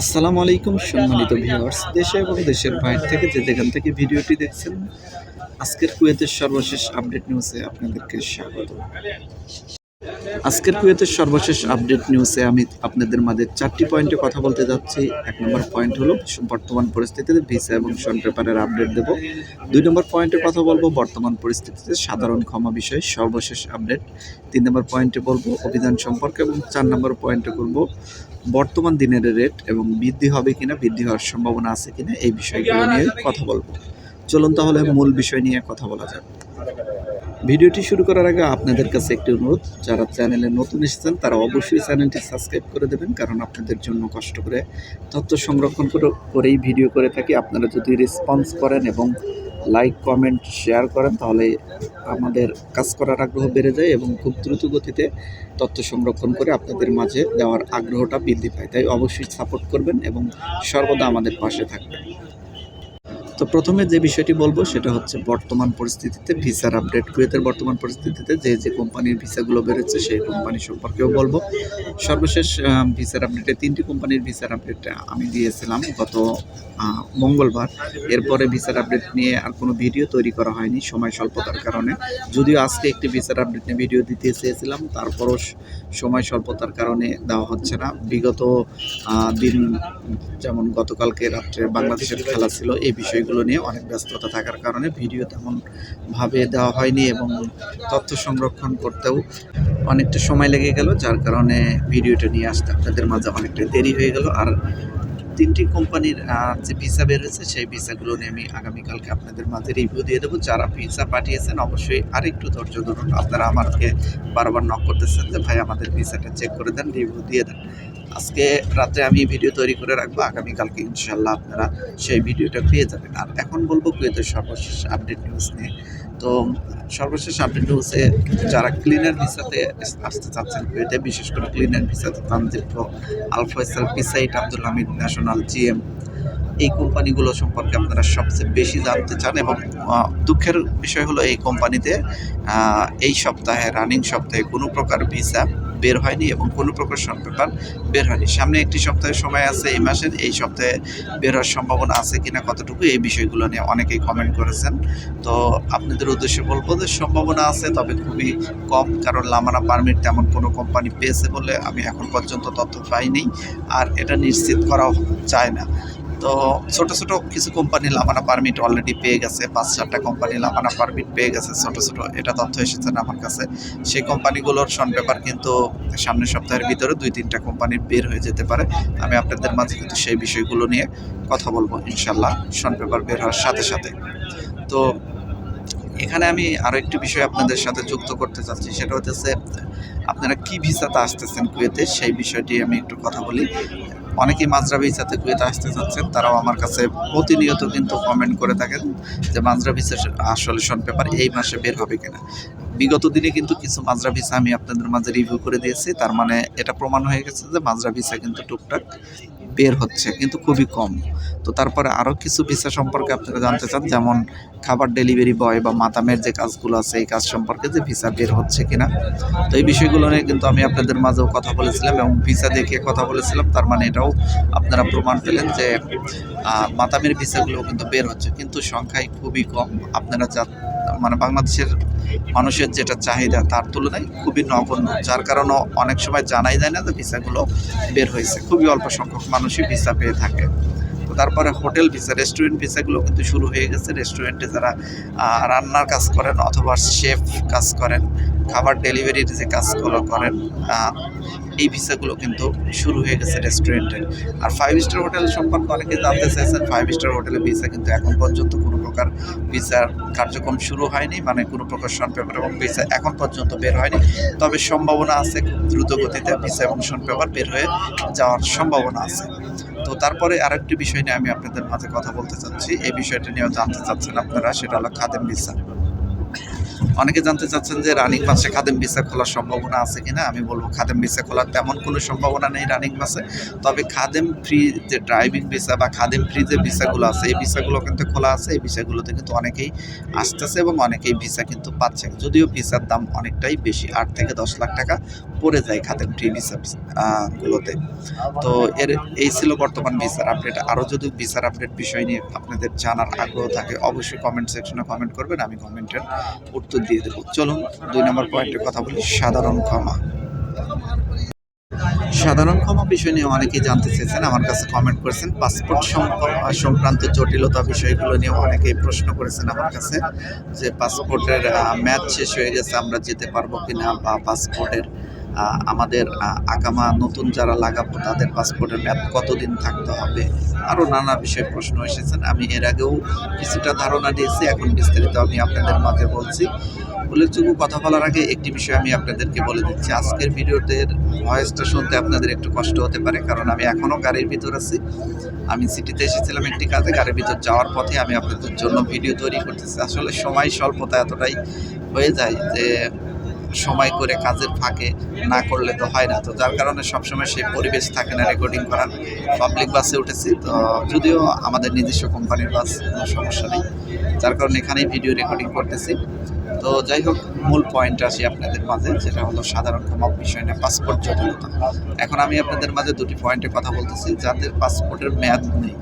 আসসালামু আলাইকুম সম্মানিত ভিউয়ার্স, দেশে এবং দেশের বাইরে থেকে যে যেখান থেকে ভিডিওটি দেখছেন, আজকের কুয়েতের সর্বশেষ আপডেট নিউজে আপনাদেরকে স্বাগত। আজকের কুয়েতের সর্বশেষ আপডেট নিউজে আমি আপনাদের মাঝে চারটি পয়েন্টে কথা বলতে যাচ্ছি। এক নম্বর পয়েন্ট হলো, বর্তমান পরিস্থিতিতে ভিসা এবং শন পেপারের আপডেট দেব। দুই নম্বর পয়েন্টে কথা বলব, বর্তমান পরিস্থিতিতে সাধারণ ক্ষমা বিষয়ে সর্বশেষ আপডেট। তিন নম্বর পয়েন্টে বলব অভিধান সম্পর্কে এবং চার নম্বর পয়েন্টে করব বর্তমান দিনের রেট এবং বৃদ্ধি হবে কিনা, বৃদ্ধি হওয়ার সম্ভাবনা আছে কিনা, এই বিষয়গুলো নিয়ে কথা বলব। চলুন তাহলে মূল বিষয় নিয়ে কথা বলা যাক। ভিডিওটি শুরু করার আগে আপনাদের কাছে একটি অনুরোধ, যারা চ্যানেলে নতুন এসেছেন, তারা অবশ্যই চ্যানেলটি সাবস্ক্রাইব করে দেবেন, কারণ আপনাদের জন্য কষ্ট করে তথ্য সংরক্ষণ করে, করেই ভিডিও করে থাকি। আপনারা যদি রেসপন্স করেন এবং লাইক কমেন্ট শেয়ার করেন, তাহলে আমাদের কাজ করার আগ্রহ বেড়ে যায় এবং খুব দ্রুত গতিতে তথ্য সংরক্ষণ করে আপনাদের মাঝে দেওয়ার আগ্রহটা বৃদ্ধি পায়। তাই অবশ্যই সাপোর্ট করবেন এবং সর্বদা আমাদের পাশে থাকবেন। তো প্রথমে যে বিষয়টি বলব সেটা হচ্ছে বর্তমান পরিস্থিতিতে ভিসার আপডেট, কুয়েতের বর্তমান পরিস্থিতিতে যে যে কোম্পানির ভিসাগুলো বেরোচ্ছে সেই কোম্পানি সম্পর্কেও বলব। সর্বশেষ ভিসার আপডেটে তিনটি কোম্পানির ভিসার আপডেট আমি দিয়েছিলাম গত মঙ্গলবার। এরপরে ভিসার আপডেট নিয়ে আর কোনো ভিডিও তৈরি করা হয়নি সময় স্বল্পতার কারণে। যদিও আজকে একটি ভিসার আপডেট নিয়ে ভিডিও দিতে চেয়েছিলাম, তারপরও সময় স্বল্পতার কারণে দেওয়া হচ্ছে না। বিগত দিন যেমন গতকালকে রাত্রে বাংলাদেশের খেলা ছিল এই বিষয়গুলো নিয়ে অনেক ব্যস্ততা থাকার কারণে ভিডিও তেমন ভাবে দেওয়া হয়নি এবং তথ্য সংরক্ষণ করতেও অনেকটা সময় লেগে গেল, যার কারণে ভিডিওটা নিয়ে আসতে আপনাদের মাঝে অনেকটা দেরি হয়ে গেল। আর তিনটি কোম্পানির যে ভিসা বের হয়েছে সেই ভিসাগুলো নিয়ে আমি আগামীকালকে আপনাদের মাঝে রিভিউ দিয়ে দেবো। যারা ভিসা পাঠিয়েছেন, অবশ্যই আরেকটু ধৈর্য ধরুন। আপনারা আমাকে বারবার নক করতেছেন যে, ভাই, আমাদের ভিসাটা চেক করে দেন রিভিউ দিয়ে দেন। আজকে রাতে আমি ভিডিও তৈরি করে রাখব। আগামীকালকে ইনশাল্লাহ আপনারা সেই ভিডিওটা পেয়ে যাবেন। আর এখন বলব কুয়েতের সর্বশেষ আপডেট নিউজ নিয়ে। তো, সর্বশেষ আপডেট নিউজে যারা ক্লিনার ভিসাতে আসতে চাচ্ছেন কুয়েতে বিশেষ করে ক্লিনার ভিসাতে, তানজিব প্রো আল ফয়সাল পিসাইট আব্দুল হামিদ ন্যাশনাল জিএম এই কোম্পানিগুলো সম্পর্কে আপনারা সবচেয়ে বেশি জানতে চান এবং দুঃখের বিষয় হলো এই কোম্পানিতে এই সপ্তাহে, রানিং সপ্তাহে কোনো প্রকার ভিসা বের হয়নি এবং কোনো প্রকার শর্ট পেপার বের হয়নি। সামনে একটি সপ্তাহের সময় আছে এই মাসের, এই সপ্তাহে বের হওয়ার সম্ভাবনা আছে কিনা কতটুকু এই বিষয়গুলো নিয়ে অনেকেই কমেন্ট করেছেন। তো আপনাদের উদ্দেশ্যে বলব যে সম্ভাবনা আছে, তবে খুবই কম, কারণ লামানা পারমিট তেমন কোনো কোম্পানি পেয়েছে বলে আমি এখন পর্যন্ত তথ্য পাইনি, আর এটা নিশ্চিত করাও যায় না। তো ছোট ছোট কিছু কোম্পানি লামানা পারমিট অলরেডি পেয়ে গেছে, পাঁচ চারটা কোম্পানি লামানা পারমিট পেয়ে গেছে, ছোট ছোট এটা তথ্য এসেছে না আমার কাছে। সেই কোম্পানিগুলোর শন পেপার কিন্তু সামনের সপ্তাহের ভিতরে দুই তিনটা কোম্পানির বের হয়ে যেতে পারে। আমি আপনাদের মাঝে কিন্তু সেই বিষয়গুলো নিয়ে কথা বলব ইনশাল্লাহ শন পেপার বের হওয়ার সাথে সাথে। তো এখানে আমি আরও একটি বিষয় আপনাদের সাথে যুক্ত করতে চাচ্ছি, সেটা হচ্ছে আপনারা কি ভিসাতে আসতেছেন কুয়েতে, সেই বিষয়টি আমি একটু কথা বলি। অনেকেই মাজরা ভিসাতে কুয়েতে আসতে চাচ্ছেন তারাও আমার কাছে প্রতিনিয়ত কিন্তু কমেন্ট করে থাকেন যে মাজরা ভিসা আসলে শন, পেপার এই মাসে বের হবে কিনা। বিগত দিনে কিন্তু কিছু মাজরা ভিসা আমি আপনাদের মাঝে রিভিউ করে দিয়েছি, তার মানে এটা প্রমাণ হয়ে গেছে যে মাজরা ভিসা কিন্তু টুকটাক। বের হচ্ছে, কিন্তু খুবই কম। তো তারপরে আরও কিছু ভিসা সম্পর্কে আপনারা জানতে চান, যেমন খাবার ডেলিভারি বয় বা মাতামের যে কাজগুলো আছে, এই কাজ সম্পর্কে যে ভিসা বের হচ্ছে কিনা। তো এই বিষয়গুলো নিয়ে কিন্তু আমি আপনাদের মাঝেও কথা বলেছিলাম এবং ভিসা দেখে কথা বলেছিলাম, তার মানে এটাও আপনারা প্রমাণ পেলেন যে মাতামের ভিসাগুলো কিন্তু বের হচ্ছে, কিন্তু সংখ্যায় খুবই কম। আপনারা যা মানে বাংলাদেশের মানুষের যেটা চাহিদা তার তুলনায় খুবই নগণ্য, যার কারণে অনেক সময় জানাই যায় না যে ভিসাগুলো বের হয়েছে। খুবই অল্প সংখ্যক মানুষই ভিসা পেয়ে থাকে। তারপরে হোটেল ভিসা রেস্টুরেন্ট ভিসাগুলো কিন্তু শুরু হয়ে গেছে। রেস্টুরেন্টে যারা রান্নার কাজ করেন অথবা শেফ কাজ করেন, খাবার ডেলিভারির যে কাজগুলো করেন এই ভিসাগুলো কিন্তু শুরু হয়ে গেছে রেস্টুরেন্টের আর ফাইভ স্টার হোটেল সম্পর্কে অনেকে জানতে চাইছেন ফাইভ স্টার হোটেলের ভিসা কিন্তু এখন পর্যন্ত কোনো প্রকার ভিসার কার্যক্রম শুরু হয়নি মানে কোনো প্রকার শন পেপার এবং ভিসা এখন পর্যন্ত বের হয়নি। তবে সম্ভাবনা আছে, খুব দ্রুত গতিতে ভিসা এবং শন পেপার বের হয়ে যাওয়ার সম্ভাবনা আছে। তো তারপরে আরেকটি বিষয় নিয়ে আমি আপনাদের মাঝে কথা বলতে চাচ্ছি। এই বিষয়টা নিয়েও জানতে চাচ্ছেন আপনারা, সেটা হলো খাদেম ভিসা। অনেকে জানতে চাচ্ছেন যে রানিং মাসে খাদেম ভিসা খোলার সম্ভাবনা আছে কিনা? আমি বলব খাদেম ভিসা খোলার তেমন কোনো সম্ভাবনা নেই রানিং মাসে তবে খাদেম ফ্রি যে ড্রাইভিং ভিসা বা খাদেম ফ্রি যে ভিসাগুলো আছে, এই ভিসাগুলো কিন্তু খোলা আছে। এই ভিসাগুলোতে কিন্তু অনেকেই আসতেছে এবং অনেকেই ভিসা কিন্তু পাচ্ছে। যদিও ভিসার দাম অনেকটাই বেশি, আট থেকে দশ লাখ টাকা। পড়ে যায় খাদেম ফ্রি গুলোতে। তো এর, এই ছিল বর্তমান ভিসার আপডেট। আরও যদি ভিসার আপডেট বিষয় নিয়ে আপনাদের জানার আগ্রহ থাকে, অবশ্যই কমেন্ট সেকশনে কমেন্ট করবেন, আমি কমেন্টের উত্তর দিয়ে দেবো। চলুন, দুই নম্বর পয়েন্টের কথা বলি, সাধারণ ক্ষমা। সাধারণ ক্ষমা বিষয় নিয়ে অনেকেই জানতে চেয়েছেন, আমার কাছে কমেন্ট করেছেন। পাসপোর্ট সংক্রান্ত জটিলতা বিষয়গুলো নিয়ে অনেকেই প্রশ্ন করেছেন আমার কাছে, যে পাসপোর্টের ম্যাচ শেষ হয়ে গেছে, আমরা যেতে পারব কিনা, বা পাসপোর্টের আমাদের আগামা নতুন যারা লাগাবো তাদের পাসপোর্টের মেয়াদ কতদিন থাকতে হবে? আরও নানা বিষয়ে প্রশ্ন এসেছেন। আমি এর আগেও কিছুটা ধারণা দিয়েছি, এখন বিস্তারিত আমি আপনাদের মাঝে বলছি। উল্লেখযোগ্য কথা বলার আগে একটি বিষয় আমি আপনাদেরকে বলে দিচ্ছি। আজকের ভিডিওতে ভয়েসটা শুনতে আপনাদের একটু কষ্ট হতে পারে, কারণ আমি এখনও গাড়ির ভিতর আছি। আমি সিটিতে এসেছিলাম একটি কাজে, গাড়ির ভিতর যাওয়ার পথে আমি আপনাদের জন্য ভিডিও তৈরি করতেছি। আসলে সময় স্বল্পতা এতটাই হয়ে যায় যে সময় করে কাজের ফাঁকে না করলে তো হয় না। তো যার কারণে সবসময় সেই পরিবেশ থাকে না রেকর্ডিং করার। পাবলিক বাসে উঠেছি, তো যদিও আমাদের নিজস্ব কোম্পানির বাস কোনো সমস্যা নেই। যার কারণে এখানেই ভিডিও রেকর্ডিং করতেছি। তো যাই হোক, মূল পয়েন্ট আসি আপনাদের মাঝে, যেটা হলো সাধারণ ক্ষমা বিষয় নিয়ে পাসপোর্ট জটিলতা। এখন আমি আপনাদের মাঝে দুটি পয়েন্টে কথা বলতেছি যাদের পাসপোর্টের মেয়াদ নেই।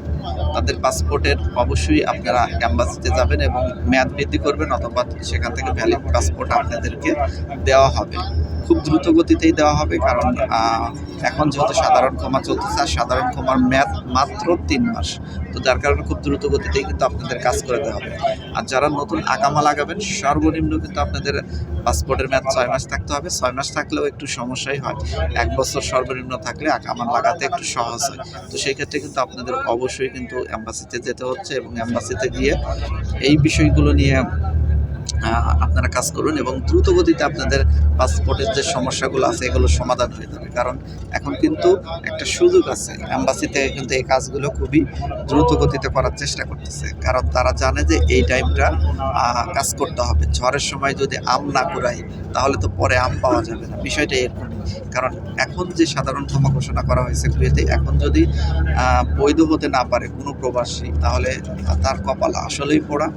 তাদের পাসপোর্টের অবশ্যই আপনারা অ্যাম্বাসিতে যাবেন এবং মেয়াদ বৃদ্ধি করবেন অথবা সেখান থেকে ভ্যালিড পাসপোর্ট আপনাদেরকে দেওয়া হবে। খুব দ্রুত গতিতেই দেওয়া হবে কারণ এখন যেহেতু সাধারণ ক্ষমা চলতেছে, আর সাধারণ ক্ষমার মেয়াদ মাত্র তিন মাস। তো যার কারণে খুব দ্রুত গতিতেই কিন্তু আপনাদের কাজ করে দেওয়া হবে। আর যারা নতুন আকামা লাগাবেন, সর্বনিম্ন কিন্তু আপনাদের পাসপোর্টের মেয়াদ ছয় মাস থাকতে হবে। ছয় মাস থাকলেও একটু সমস্যাই হয়। এক বছর সর্বনিম্ন থাকলে আকামা লাগাতে একটু সহজ হয়। তো সেই ক্ষেত্রে কিন্তু আপনাদের অবশ্যই কিন্তু অ্যাম্বাসিতে যেতে হচ্ছে এবং অ্যাম্বাসিতে গিয়ে এই বিষয়গুলো নিয়ে আপনারা কাজ করুন এবং দ্রুত গতিতে আপনাদের পাসপোর্টের যে সমস্যাগুলো আছে এগুলো সমাধান হয়ে যাবে। কারণ এখন কিন্তু একটা সুযোগ আছে। অ্যাম্বাসিতে কিন্তু এই কাজগুলো খুবই দ্রুত গতিতে করার চেষ্টা করতেছে। কারণ তারা জানে যে এই টাইমটা কাজ করতে হবে। ঝড়ের সময় যদি আম না কুড়াই, তাহলে তো পরে আম পাওয়া যাবে না। বিষয়টা এরকম কারণ এখন যে সাধারণ ক্ষমা ঘোষণা করা হয়েছে কুয়েতে, এখন যদি বৈধ হতে না পারে কোনো প্রবাসী, তাহলে তার কপাল আসলেই পড়া।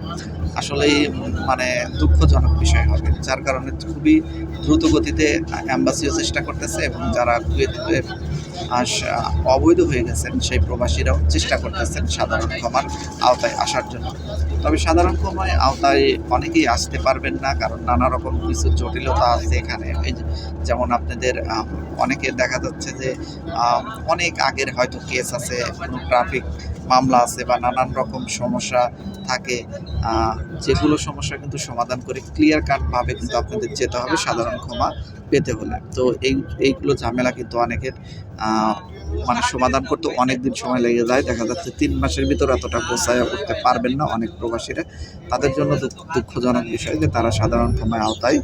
আসলেই মানে দুঃখজনক বিষয় হবে, যার কারণে খুবই দ্রুত গতিতে অ্যাম্বাসিও চেষ্টা করতেছে এবং যারা কুয়েতে অবৈধ হয়ে গেছেন, সেই প্রবাসীরাও চেষ্টা করতেছেন সাধারণ ক্ষমার আওতায় আসার জন্য। তবে সাধারণ ক্ষমায় আওতায় অনেকেই আসতে পারবেন না, কারণ নানা রকম কিছু জটিলতা আছে এখানে। যেমন আপনাদের অনেকে দেখা যাচ্ছে যে অনেক আগের হয়তো কেস আছে ট্রাফিক মামলা আছে বা নানান রকম সমস্যা থাকে যেগুলো সমস্যা কিন্তু সমাধান করে ক্লিয়ার কাটভাবে কিন্তু আপনাদের যেতে হবে, সাধারণ ক্ষমা পেতে হলে। তো এই, এইগুলো ঝামেলা কিন্তু অনেকের মানে সমাধান করতে অনেক দিন সময় লেগে যায়। দেখা যাচ্ছে তিন মাসের ভিতর এতটা গোছায়া করতে পারবেন না অনেক প্রবাসীরা। তাদের জন্য দুঃখ- দুঃখজনক বিষয় যে তারা সাধারণ ক্ষমায় আওতায়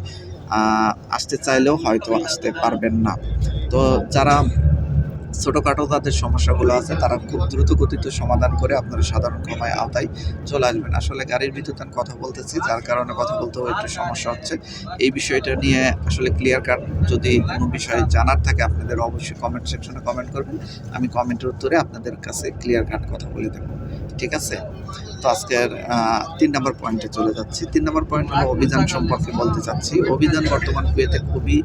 আসতে চাইলেও হয়তো আসতে পারবেন না। তো যারা ছোটোখাটো তাদের সমস্যাগুলো আছে, তারা খুব দ্রুত গতিতে সমাধান করে আপনারা সাধারণ ক্ষমায় আওতায় চলে আসবেন। আসলে গাড়ির ভিতরে আমি কথা বলতেছি, যার কারণে কথা বলতেও একটু সমস্যা হচ্ছে। এই বিষয়টা নিয়ে আসলে ক্লিয়ার কাট যদি কোনো বিষয় জানার থাকে, আপনাদের অবশ্যই কমেন্ট সেকশনে কমেন্ট করবেন। আমি কমেন্টের উত্তরে আপনাদের কাছে ক্লিয়ার কাট কথা বলে দেবো। ঠিক আছে? তো আজকের তিন নম্বর পয়েন্টে চলে যাচ্ছি। তিন নম্বর পয়েন্ট হলো অভিযান সম্পর্কে বলতে চাচ্ছি। অভিযান বর্তমান কুয়েতে খুবই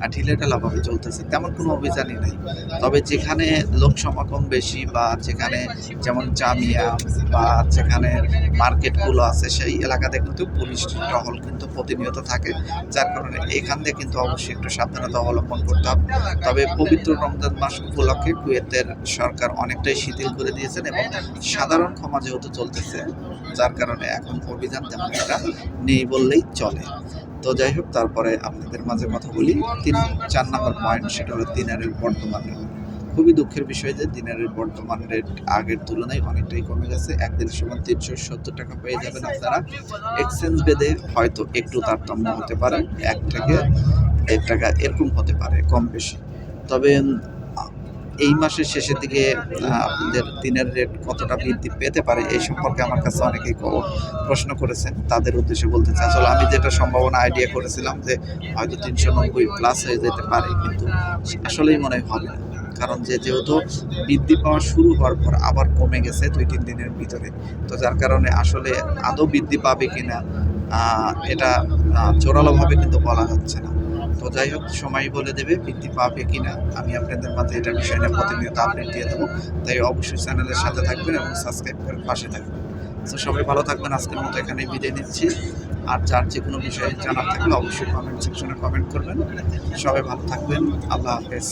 আহ, ঢিলেঢালাভাবে চলতেছে তেমন কোনো অভিযানই নাই। তবে যেখানে লোক সমাগম বেশি বা যেখানে যেমন জামিয়া বা যেখানে মার্কেটগুলো আছে সেই এলাকাতে কিন্তু পুলিশ টহল কিন্তু প্রতিনিয়ত থাকে। যার কারণে এখান থেকে কিন্তু অবশ্যই একটু সাবধানতা অবলম্বন করতে হবে। তবে পবিত্র রমজান মাস উপলক্ষে কুয়েতের সরকার অনেকটাই শিথিল করে দিয়েছেন এবং সাধারণ ক্ষমা যেহেতু চলতেছে যার কারণে এখন অভিযান তেমন একটা নেই বললেই চলে। তো যাই হোক, তারপরে আপনাদের মাঝে কথা বলি। তিন, চার নম্বর পয়েন্ট সেটা হলো দিনারের বর্তমান রেট খুবই দুঃখের বিষয় যে দিনারের বর্তমান রেট আগের তুলনায় অনেকটাই কমে গেছে। একদিনের সময় তিনশো সত্তর টাকা পেয়ে যাবেন আপনারা। এক্সচেঞ্জ বেদে হয়তো একটু তারতম্য হতে পারে। এক থেকে দেড় টাকা এরকম হতে পারে, কম বেশি। তবে এই মাসের শেষের দিকে আপনাদের দিনের রেট কতটা বৃদ্ধি পেতে পারে এই সম্পর্কে আমার কাছে অনেকেই প্রশ্ন করেছেন। তাদের উদ্দেশ্যে বলতে চাই, আসলে আমি যেটা সম্ভাবনা আইডিয়া করেছিলাম যে হয়তো তিনশো নব্বই প্লাস হয়ে যেতে পারে, কিন্তু আসলেই মনে হবে না। কারণ যে যেহেতু বৃদ্ধি পাওয়া শুরু হওয়ার পর আবার কমে গেছে দুই, তিন দিনের ভিতরে, তো যার কারণে আসলে আদৌ বৃদ্ধি পাবে কিনা এটা জোরালোভাবে কিন্তু বলা যাচ্ছে না। যাই হোক সময় বলে দেবে বৃদ্ধি পাবে কিনা আমি আপনাদের মাঝে এটা বিষয় নিয়ে প্রতিনিয়ত আপডেট দিয়ে দেবো। তাই অবশ্যই চ্যানেলের সাথে থাকবেন এবং সাবস্ক্রাইব করে পাশে থাকবেন। তো সবাই ভালো থাকবেন, আজকের মতো এখানেই বিদায় নিচ্ছি। আর যার যে কোনো বিষয়ে জানার থাকলে অবশ্যই কমেন্ট সেকশনে কমেন্ট করবেন। সবাই ভালো থাকবেন, আল্লাহ হাফেজ।